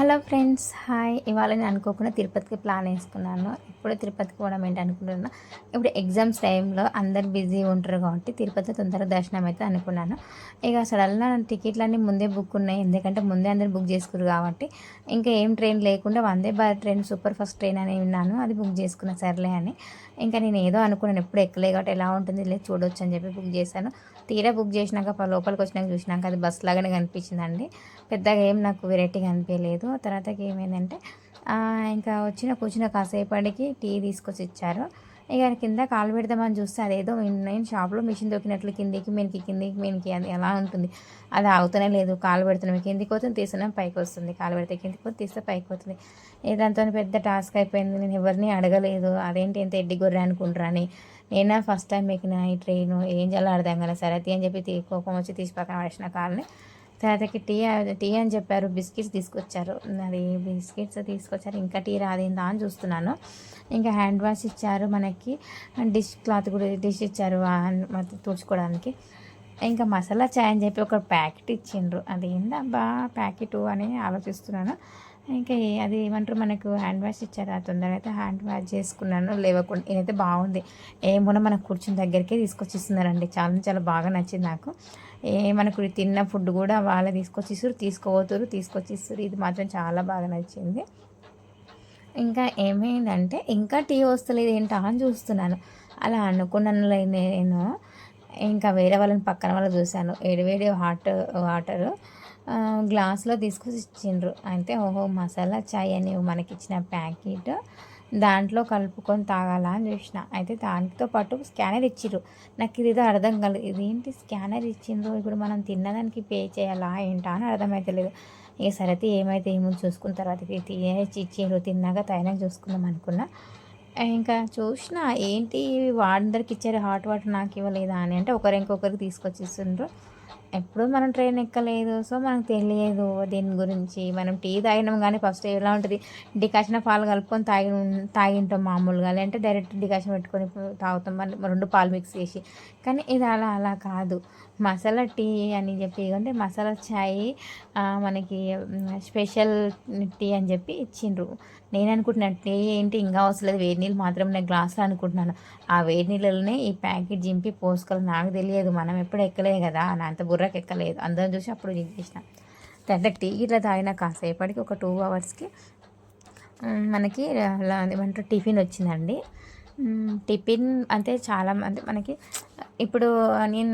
Hello friends hi. ఇవాళ నేను అనుకోకుండా తిరుపతికి ప్లాన్ వేసుకున్నాను. ఇప్పుడు తిరుపతికి పోవడం ఏంటి అనుకుంటున్నా? ఇప్పుడు ఎగ్జామ్స్ టైంలో అందరు బిజీ ఉంటారు కాబట్టి తిరుపతి తొందరగా దర్శనం అయితే అనుకున్నాను. ఇక సడన్గా టికెట్లన్నీ ముందే బుక్ ఉన్నాయి. ఎందుకంటే ముందే అందరు బుక్ చేసుకురు కాబట్టి ఇంకా ఏం ట్రైన్ లేకుండా Vande Bharat train super fast train అని విన్నాను. అది బుక్ చేసుకున్నా సర్లే అని. ఇంకా నేను ఏదో అనుకున్నాను ఎప్పుడు ఎక్కలే కాబట్టి ఎలా ఉంటుంది లేదు చూడొచ్చు అని చెప్పి బుక్ చేశాను. తీరా బుక్ చేసినాక ప- లోపలికి వచ్చినాక చూసినాక అది బస్ లాగానే కనిపించిందండి. పెద్దగా ఏం నాకు వెరైటీగా అనిపించలేదు. తర్వాతకి ఏమైందంటే ఇంకా వచ్చిన కూర్చున్న కాసేపటికి టీ తీసుకొచ్చి ఇచ్చారు. ఇక కింద కాలు పెడదామని చూస్తే అదేదో నేను- షాప్లో మిషన్ దొక్కినట్లు కిందికి మీనికి కిందికి మీనికి అది ఎలా ఉంటుంది. అది అవుతూనే లేదు. కాలు పెడుతున్నాం కిందికి పోతుంది తీస్తున్నాం పైకి వస్తుంది. కాలు పెడితే కిందికి పోతే తీస్తే పైకి వస్తుంది ఏదంతా పెద్ద టాస్క్ అయిపోయింది. నేను ఎవరిని అడగలేదు. అదేంటి ఎంత ఎడ్డి గొర్రె అనుకుంటారని. నేనా ఫస్ట్ టైం ఎక్కిన ఈ ట్రైన్. ఏం చేయాలో అర్థం కదా సరే అని చెప్పి కోపం వచ్చి తీసి పక్కన పడేసిన కాల్ని తాతకి టీ టీ అని చెప్పారు బిస్కెట్స్ తీసుకొచ్చారు. అది బిస్కెట్స్ తీసుకొచ్చారు ఇంకా టీ రాదేందా అని చూస్తున్నాను. ఇంకా హ్యాండ్ వాష్ ఇచ్చారు మనకి డిష్ క్లాత్ కూడా డిష్ ఇచ్చారు తుడుచుకోవడానికి. ఇంకా మసాలా చాయ్ అని చెప్పి ఒక ప్యాకెట్ ఇచ్చిండ్రు. అది ఏందబ్బా ప్యాకెట్ అని ఆలోచిస్తున్నాను. ఇంకా అది ఏమంటారు? మనకు హ్యాండ్ వాష్ ఇచ్చారు. ఆ తొందరగా అయితే హ్యాండ్ వాష్ చేసుకున్నాను. లేవకుండా ఇదైతే బాగుంది. ఏమోనో మనకు కూర్చుని దగ్గరికే తీసుకొచ్చి ఇస్తున్నారండి చాలా చాలా బాగా నచ్చింది నాకు. ఏ మనకు తిన్న ఫుడ్ కూడా వాళ్ళే తీసుకొచ్చి ఇస్తారు తీసుకోపోతారు తీసుకొచ్చి ఇస్తారు ఇది మాత్రం చాలా బాగా నచ్చింది. ఇంకా ఏమైందంటే ఇంకా టీ వస్తలేదు. ఏంటా అని చూస్తున్నాను. అలా అనుకున్నాను నేను. ఇంకా వేరే వాళ్ళని పక్కన వాళ్ళు చూశాను. వేడివేడి హాట్ వాటర్. గ్లాస్లో తీసుకొచ్చి ఇచ్చిండ్రు. అయితే ఓహో మసాలా చాయ్ అని మనకి ఇచ్చిన ప్యాకెట్. దాంట్లో కలుపుకొని తాగాలా అని చూసిన. అయితే దానితో పాటు స్కానర్ ఇచ్చిర్రు. నాకు ఇది అర్థం కాలేదు. ఇదేంటి స్కానర్ ఇచ్చిండ్రు? ఇప్పుడు మనం తిన్నదానికి పే చేయాలా? ఏంటా అని అర్థమైతలేదు ఇక సరైతే ఏమైతే ఏమో చూసుకున్న తర్వాత ఇది ఇచ్చిండ్రు తిన్నాక తగినాక చూసుకుందాం అనుకున్నా. ఇంకా చూసిన ఏంటి వాళ్ళందరికి ఇచ్చారు హాట్ వాటర్ నాకు ఇవ్వలేదా అని అంటే ఒకరు ఇంకొకరికి తీసుకొచ్చి ఇస్తుండ్రు ఎప్పుడు మనం ట్రైన్ ఎక్కలేదు. సో మనకు తెలియదు దీని గురించి. మనం టీ తాగినాం కానీ ఫస్ట్ ఎలా ఉంటుంది? డికాషన్ పాలు కలుపుకొని తాగి తాగింటాం మామూలుగా. లేదంటే డైరెక్ట్ డికాషన్ పెట్టుకొని తాగుతాం. మన రెండు పాలు మిక్స్ చేసి. కానీ ఇది అలా అలా కాదు. మసాలా టీ అని చెప్పి అంటే మసాలా ఛాయ్ మనకి స్పెషల్ టీ అని చెప్పి ఇచ్చిండ్రు. నేను అనుకుంటున్నాను టీ ఏంటి ఇంకా వస్తలేదు వేడి నీళ్ళు మాత్రం నేను గ్లాసులో అనుకుంటున్నాను. ఆ వేడి నీళ్ళలోనే ఈ ప్యాకెట్ జింపి పోసుకోవాలి నాకు తెలియదు. మనం ఎప్పుడు ఎక్కలేదు కదా. నా అంత బుర్రకు ఎక్కలేదు అందరం చూసి అప్పుడు ఇది చేసిన. అంటే టీ ఇట్లా తాగిన కాసేపటికి ఒక టూ అవర్స్కి మనకి అలా ఏమంటారు టిఫిన్ వచ్చిందండి. టిఫిన్ అంటే చాలా మంది మనకి ఇప్పుడు నేను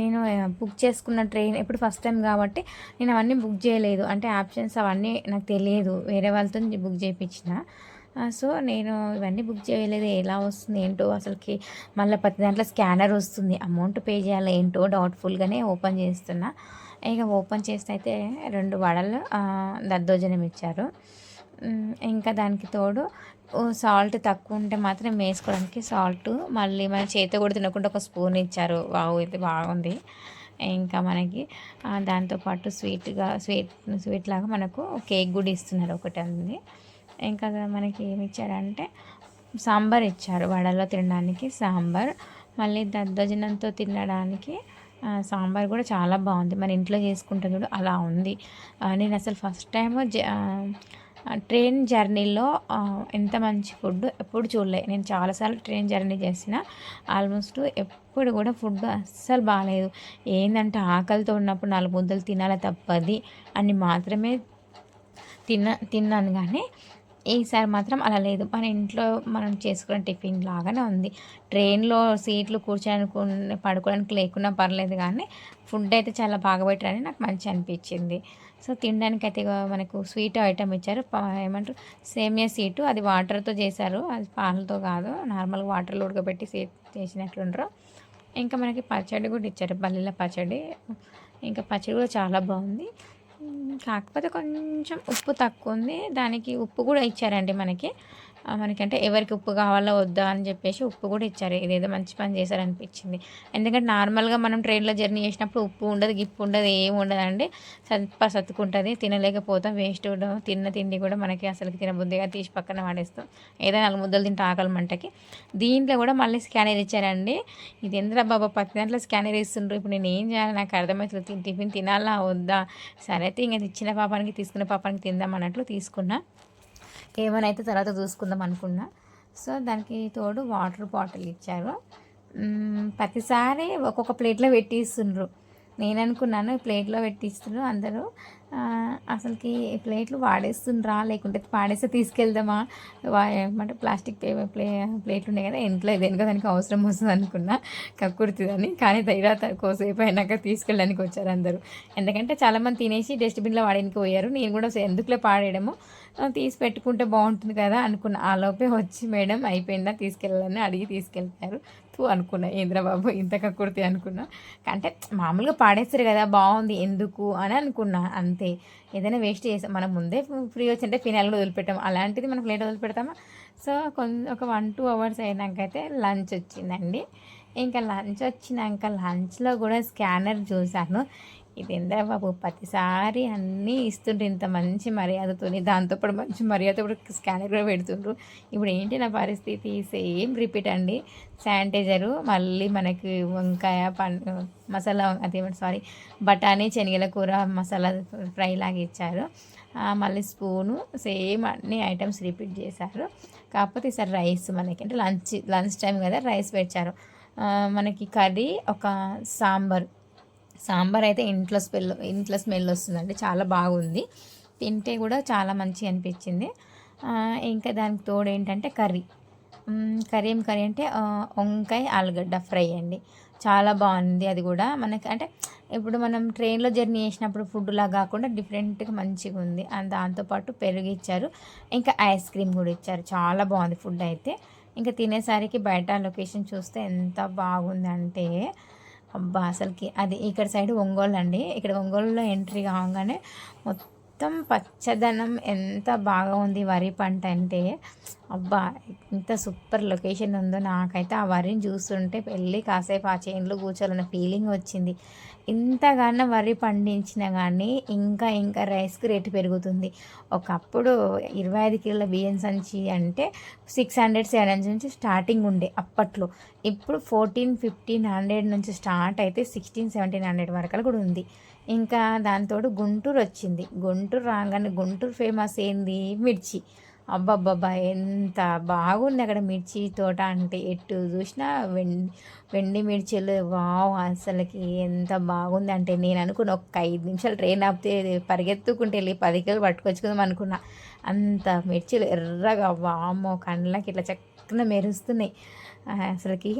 నేను బుక్ చేసుకున్న ట్రైన్ ఇప్పుడు ఫస్ట్ టైం కాబట్టి నేను అవన్నీ బుక్ చేయలేదు. అంటే ఆప్షన్స్ అవన్నీ నాకు తెలియదు. వేరే వాళ్ళతో బుక్ చేయించిన సో నేను ఇవన్నీ బుక్ చేయలేదు. ఎలా వస్తుంది ఏంటో అసలుకి మళ్ళీ ప్రతి దాంట్లో స్కానర్ వస్తుంది. అమౌంట్ పే చేయాలి ఏంటో డౌట్ఫుల్గానే ఓపెన్ చేస్తున్నా. ఇక ఓపెన్ చేస్తే అయితే రెండు వడలు దద్దోజనం ఇచ్చారు. ఇంకా దానికి తోడు సాల్ట్ తక్కువ ఉంటే మాత్రం వేసుకోవడానికి సాల్ట్ మళ్ళీ మన చేతి కూడా తినకుండా ఒక స్పూన్ ఇచ్చారు. వావ్ ఇది బాగుంది. ఇంకా మనకి దాంతోపాటు స్వీట్గా స్వీట్ స్వీట్ లాగా మనకు కేక్ కూడా ఇస్తున్నారు ఒకటి అంది. ఇంకా మనకి ఏమి ఇచ్చారంటే సాంబార్ ఇచ్చారు వడలో తినడానికి సాంబార్. మళ్ళీ దద్దోజనంతో తినడానికి సాంబార్ కూడా చాలా బాగుంది. మన ఇంట్లో చేసుకుంటే కూడా అలా ఉంది. నేను అసలు ఫస్ట్ టైం జ ట్రైన్ జర్నీలో ఎంత మంచి ఫుడ్ ఎప్పుడు చూడలే. నేను చాలాసార్లు ట్రైన్ జర్నీ చేసిన ఆల్మోస్ట్ ఎప్పుడు కూడా ఫుడ్ అస్సలు బాగాలేదు ఏంటంటే ఆకలితో ఉన్నప్పుడు నాలుగు ముద్దలు తినాలి తప్పది అని మాత్రమే తిన్న తిన్నాను. కానీ ఈసారి మాత్రం అలా లేదు. మన ఇంట్లో మనం చేసుకునే టిఫిన్ లాగానే ఉంది. ట్రైన్లో సీట్లు కూర్చోడానికి పడుకోవడానికి లేకున్నా పర్లేదు కానీ ఫుడ్ అయితే చాలా బాగా పెట్టారని నాకు మంచి అనిపించింది. సో తినడానికి అయితే మనకు స్వీట్ ఐటమ్ ఇచ్చారు. ఏమంటారు? సేమియా సీటు. అది వాటర్తో చేశారు. అది పాలతో కాదు. నార్మల్గా వాటర్లో ఉడకబెట్టి సీట్ చేసినట్లుండ్రు. ఇంకా మనకి పచ్చడి కూడా ఇచ్చారు. పల్లీల పచ్చడి. ఇంకా పచ్చడి కూడా చాలా బాగుంది. కాకపోతే కొంచెం ఉప్పు తక్కువ ఉంది దానికి ఉప్పు కూడా ఇచ్చారండి మనకి. మనకంటే ఎవరికి ఉప్పు కావాలో వద్దా అని చెప్పేసి ఉప్పు కూడా ఇచ్చారు. ఇదేదో మంచి పని చేశారనిపించింది. ఎందుకంటే నార్మల్గా మనం ట్రైన్లో జర్నీ చేసినప్పుడు ఉప్పు ఉండదు గిప్పు ఉండదు ఏమి ఉండదండి. సత్ప సత్తుకుంటుంది తినలేకపోతాం వేస్ట్ ఉండడం తిన్న తిండి కూడా మనకి అసలు తినబుద్దిగా తీసి పక్కన వాడేస్తాం. ఏదో నాలుగు ముద్దలు తింటే ఆకలి మంటకి. దీంట్లో కూడా మళ్ళీ స్కానర్ ఇచ్చారండి. ఇది ఎందుకు బాబా పత్తి దాంట్లో స్కానర్ ఇస్తుండ్రు? ఇప్పుడు నేను ఏం చేయాలి? నాకు అర్థమవుతుంది తిని టిఫిన్ తినాలా? వద్దా? సరే అయితే ఇంకా ఇచ్చిన పాపానికి తీసుకున్న పాపానికి తిందాం అన్నట్లు తీసుకున్నా. ఏమైనా అయితే తర్వాత చూసుకుందాం అనుకున్నా. సో దానికి తోడు వాటర్ బాటిల్ ఇచ్చారు. ప్రతిసారి ఒక్కొక్క ప్లేట్లో పెట్టిస్తుండ్రు. నేను అనుకున్నాను ప్లేట్లో పెట్టిస్తుండ్రు అందరూ. అసలుకి ప్లేట్లు వాడేస్తుండ్రా లేకుంటే పాడేస్తే తీసుకెళ్దామా? ఏమంటే ప్లాస్టిక్ ప్లే ప్లేట్లు ఉన్నాయి కదా ఇంట్లో దేనికో దానికి అవసరం వస్తుంది అనుకున్నా. కక్కుర్తిదని. కానీ తర్వాత కోసేపు అయినాక తీసుకెళ్ళడానికి వచ్చారు అందరూ. ఎందుకంటే చాలామంది తినేసి డస్ట్బిన్లో వాడడానికి పోయారు. నేను కూడా ఎందుకులే పాడేయడము? తీసి పెట్టుకుంటే బాగుంటుంది కదా అనుకున్న ఆ లోపే వచ్చి మేడం అయిపోయిందా తీసుకెళ్ళాలని అడిగి తీసుకెళ్తారు. తూ అనుకున్నా ఏంద్రబాబు ఇంత కుర్తి అనుకున్నా. అంటే మామూలుగా పాడేస్తారు కదా బాగుంది ఎందుకు అని అనుకున్నా అంతే. ఏదైనా వేస్ట్ చేసాం మనం ముందే ఫ్రీ వచ్చింటే ఫినాల్ కూడా వదిలిపెట్టాం. అలాంటిది మనం లేట్ వదిలిపెడతామా? సో కొంచెం ఒక వన్ టూ అవర్స్ అయినాకైతే లంచ్ వచ్చిందండి. ఇంకా లంచ్ వచ్చినాక లంచ్లో కూడా స్కానర్ చూశాను. ఇది ఎందరా బాబు ప్రతిసారి అన్నీ ఇస్తుండ్రు ఇంత మంచి మర్యాదతో దాంతోపాటు మంచి మర్యాద కూడా స్కానర్ కూడా పెడుతుండ్రు. ఇప్పుడు ఏంటి నా పరిస్థితి? సేమ్ రిపీట్ అండి. శానిటైజరు మళ్ళీ మనకి వంకాయ పన్ మసాలా అదేమంటే సారీ బఠానీ శనగల కూర మసాలా ఫ్రై లాగా ఇచ్చారు. మళ్ళీ స్పూను సేమ్ అన్ని ఐటమ్స్ రిపీట్ చేశారు. కాకపోతే ఈసారి రైస్ మనకి అంటే లంచ్ లంచ్ టైం కదా రైస్ పెట్టారు. మనకి కర్రీ ఒక సాంబార్. సాంబార్ అయితే ఇంట్లో స్మెల్ ఇంట్లో స్మెల్ వస్తుందండి. చాలా బాగుంది. తింటే కూడా చాలా మంచి అనిపించింది. ఇంకా దానికి తోడు ఏంటంటే కర్రీ. కర్రీ ఏం కర్రీ అంటే వంకాయ ఆలుగడ్డ ఫ్రై అండి. చాలా బాగుంది అది కూడా. మనకి అంటే ఇప్పుడు మనం ట్రైన్లో జర్నీ చేసినప్పుడు ఫుడ్లా కాకుండా డిఫరెంట్గా మంచిగా ఉంది. అండ్ దాంతోపాటు పెరుగు ఇచ్చారు. ఇంకా ఐస్ క్రీమ్ కూడా ఇచ్చారు. చాలా బాగుంది ఫుడ్ అయితే. ఇంకా తినేసరికి బయట లొకేషన్ చూస్తే ఎంత బాగుందంటే అబ్బా అసలుకి అది ఇక్కడ సైడ్ ఒంగోలు అండి ఇక్కడ ఒంగోలులో ఎంట్రీ కాగానే మొత్తం పచ్చదనం ఎంత బాగా ఉంది వరి పంట అంటే. అబ్బా ఎంత సూపర్ లొకేషన్ ఉందో. నాకైతే ఆ వరిని చూస్తుంటే వెళ్ళి కాసేపు ఆ చేనులో కూర్చోాలన్న ఫీలింగ్ వచ్చింది. ఇంతగానో వరి పండించినా కానీ ఇంకా ఇంకా రైస్కి రేటు పెరుగుతుంది. ఒకప్పుడు ఇరవై ఐదు కిలోల బియ్యం సంచి అంటే సిక్స్ హండ్రెడ్ సెవెన్ హండ్రెడ్ నుంచి స్టార్టింగ్ ఉండే అప్పట్లో. ఇప్పుడు ఫోర్టీన్ ఫిఫ్టీన్ హండ్రెడ్ నుంచి స్టార్ట్ అయితే సిక్స్టీన్ సెవెంటీన్ హండ్రెడ్ వరకు కూడా ఉంది. ఇంకా దాంతో గుంటూరు వచ్చింది. గుంటూరు రాగానే గుంటూరు ఫేమస్ ఏంది? మిర్చి. అబ్బబ్బబ్బా ఎంత బాగుంది అక్కడ మిర్చి తోట అంటే. ఎటు చూసినా వెండి వెండి మిర్చిలు వావ్ అసలుకి ఎంత బాగుంది అంటే. నేను అనుకున్న ఒక ఐదు నిమిషాలు ట్రైన్ ఆపితే పరిగెత్తుకుంటే వెళ్ళి పది కిలో పట్టుకొచ్చుకుందాం అనుకున్నా. అంత మిర్చిలు ఎర్రగా వామో కళ్ళకి ఇట్లా చక్కన మెరుస్తున్నాయి. అసలుకి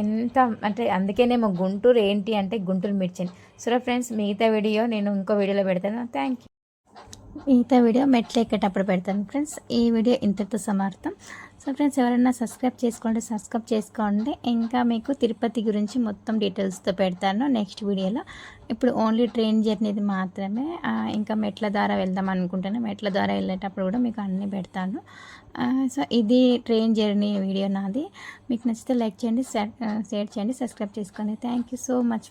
ఎంత అంటే అందుకేనేమో గుంటూరు ఏంటి అంటే గుంటూరు మిర్చి అని సో ఫ్రెండ్స్ మిగతా వీడియో నేను ఇంకో వీడియోలో పెడతాను. Thank you. మిగతా వీడియో మెట్లు ఎక్కేటప్పుడు పెడతాను ఫ్రెండ్స్ ఈ వీడియో ఇంతటితో సమర్థం సో ఫ్రెండ్స్ ఎవరైనా సబ్స్క్రైబ్ చేసుకోండి సబ్స్క్రైబ్ చేసుకోండి. ఇంకా మీకు తిరుపతి గురించి మొత్తం డీటెయిల్స్తో పెడతాను నెక్స్ట్ వీడియోలో. ఇప్పుడు ఓన్లీ ట్రైన్ జర్నీది మాత్రమే. ఇంకా మెట్ల ద్వారా వెళ్దాం అనుకుంటాను. మెట్ల ద్వారా వెళ్ళేటప్పుడు కూడా మీకు అన్నీ పెడతాను. సో ఇది ట్రైన్ జర్నీ వీడియో నాది. మీకు నచ్చితే లైక్ చేయండి షేర్ చేయండి సబ్స్క్రైబ్ చేసుకోండి. Thank you so much